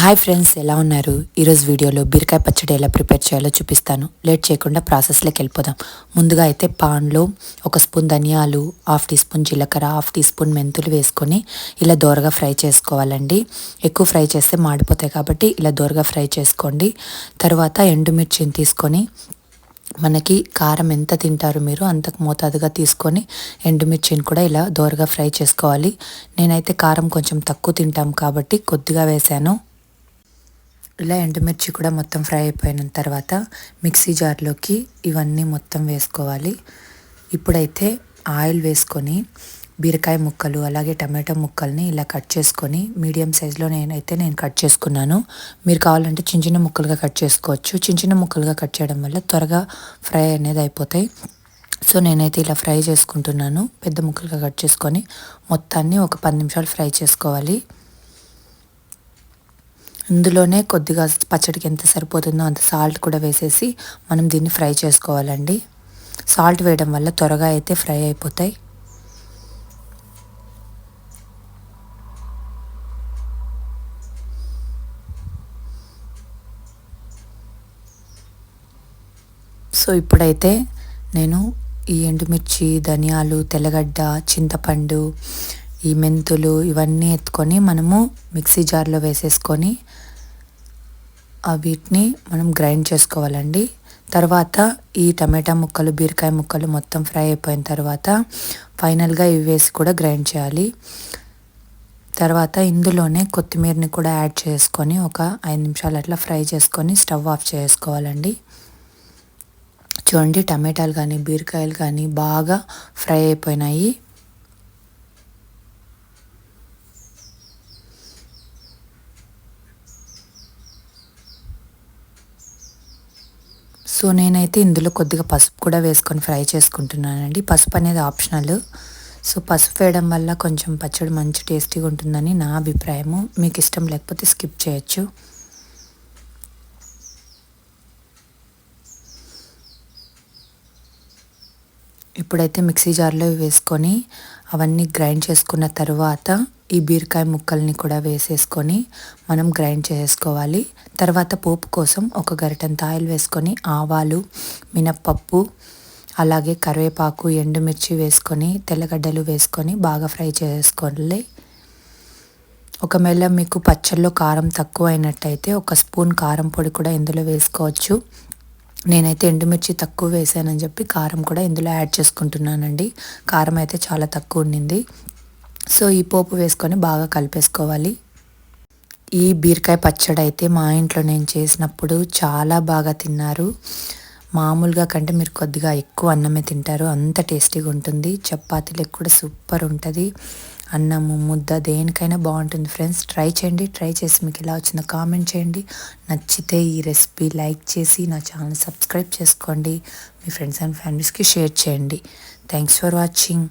Hi friends ఎలా ఉన్నారు? ఈరోజు వీడియోలో బీరకాయ పచ్చడి ఎలా ప్రిపేర్ చేయాలో చూపిస్తాను. లేట్ చేయకుండా ప్రాసెస్లోకి వెళ్ళిపోదాం. ముందుగా అయితే పాన్లో ఒక స్పూన్ ధనియాలు హాఫ్ టీ స్పూన్ జీలకర్ర హాఫ్ టీ స్పూన్ మెంతులు వేసుకొని ఇలా దోరగా ఫ్రై చేసుకోవాలండి. ఎక్కువ ఫ్రై చేస్తే మాడిపోతాయి కాబట్టి ఇలా దోరగా ఫ్రై చేసుకోండి. తర్వాత ఎండుమిర్చిని తీసుకొని మనకి కారం ఎంత తింటారు మీరు అంతకు మోతాదుగా తీసుకొని ఎండుమిర్చిని కూడా ఇలా దోరగా ఫ్రై చేసుకోవాలి. నేనైతే కారం కొంచెం తక్కువ తింటాం కాబట్టి కొద్దిగా వేశాను ఇలా ఎండుమిర్చి కూడా మొత్తం ఫ్రై అయిపోయిన తర్వాత మిక్సీ జార్లోకి ఇవన్నీ మొత్తం వేసుకోవాలి. ఇప్పుడైతే ఆయిల్ వేసుకొని బీరకాయ ముక్కలు అలాగే టమాటో ముక్కల్ని ఇలా కట్ చేసుకొని మీడియం సైజులో నేనైతే నేను కట్ చేసుకున్నాను. మీరు కావాలంటే చిన్న చిన్న ముక్కలుగా కట్ చేసుకోవచ్చు. చిన్న చిన్న ముక్కలుగా కట్ చేయడం వల్ల త్వరగా ఫ్రై అనేది అయిపోతాయి. సో నేనైతే ఇలా ఫ్రై చేసుకుంటున్నాను. పెద్ద ముక్కలుగా కట్ చేసుకొని మొత్తాన్ని ఒక పది నిమిషాలు ఫ్రై చేసుకోవాలి. ఇందులోనే కొద్దిగా పచ్చడికి ఎంత సరిపోతుందో అంత సాల్ట్ కూడా వేసేసి మనం దీన్ని ఫ్రై చేసుకోవాలండి. సాల్ట్ వేయడం వల్ల త్వరగా అయితే ఫ్రై అయిపోతాయి. సో ఇప్పుడైతే నేను ఈ ఎండుమిర్చి ధనియాలు తెల్లగడ్డ చింతపండు ఈ మెంతులు ఇవన్నీ ఎత్తుకొని మనము మిక్సీ జార్లో వేసేసుకొని వీటిని మనం గ్రైండ్ చేసుకోవాలండి. తర్వాత ఈ టమాటా ముక్కలు బీరకాయ ముక్కలు మొత్తం ఫ్రై అయిపోయిన తర్వాత ఫైనల్గా ఇవి వేసి కూడా గ్రైండ్ చేయాలి. తర్వాత ఇందులోనే కొత్తిమీరని కూడా యాడ్ చేసుకొని ఒక ఐదు నిమిషాలు అట్లా ఫ్రై చేసుకొని స్టవ్ ఆఫ్ చేసుకోవాలండి. చూడండి టమాటాలు కానీ బీరకాయలు కానీ బాగా ఫ్రై అయిపోయినాయి. సో నేనైతే ఇందులో కొద్దిగా పసుపు కూడా వేసుకొని ఫ్రై చేసుకుంటున్నానండి. పసుపు అనేది ఆప్షనల్. సో పసుపు వేయడం వల్ల కొంచెం పచ్చడి మంచి టేస్టీగా ఉంటుందని నా అభిప్రాయము. మీకు ఇష్టం లేకపోతే స్కిప్ చేయొచ్చు. ఇప్పుడైతే మిక్సీ జార్లో వేసుకొని అవన్నీ గ్రైండ్ చేసుకున్న తర్వాత ఈ బీరకాయ ముక్కల్ని కూడా వేసేసుకొని మనం గ్రైండ్ చేసుకోవాలి. తర్వాత పోపు కోసం ఒక గరిటంత ఆయిల్ వేసుకొని ఆవాలు మినప్పప్పు అలాగే కరివేపాకు ఎండుమిర్చి వేసుకొని తెల్లగడ్డలు వేసుకొని బాగా ఫ్రై చేసుకోవాలి. ఒకవేళ మీకు పచ్చళ్ళలో కారం తక్కువ అయినట్టయితే ఒక స్పూన్ కారం పొడి కూడా ఇందులో వేసుకోవచ్చు. నేనైతే ఎండుమిర్చి తక్కువ వేసానని చెప్పి కారం కూడా ఇందులో యాడ్ చేసుకుంటున్నానండి. కారం అయితే చాలా తక్కువ ఉండింది. సో ఈ పోపు వేసుకొని బాగా కలిపేసుకోవాలి. ఈ బీరకాయ పచ్చడి అయితే మా ఇంట్లో నేను చేసినప్పుడు చాలా బాగా తిన్నారు. మామూలుగా కంటే మీరు కొద్దిగా ఎక్కువ అన్నమే తింటారు. అంత టేస్టీగా ఉంటుంది. చపాతీలకు కూడా సూపర్ ఉంటుంది. అన్నము ముద్ద దేనికైనా బాగుంటుంది ఫ్రెండ్స్. ట్రై చేయండి. ట్రై చేసి మీకు ఎలా వచ్చిందో కామెంట్ చేయండి. నచ్చితే ఈ రెసిపీ లైక్ చేసి నా ఛానల్ సబ్స్క్రైబ్ చేసుకోండి. మీ ఫ్రెండ్స్ అండ్ ఫ్యామిలీస్కి షేర్ చేయండి. Thanks for watching.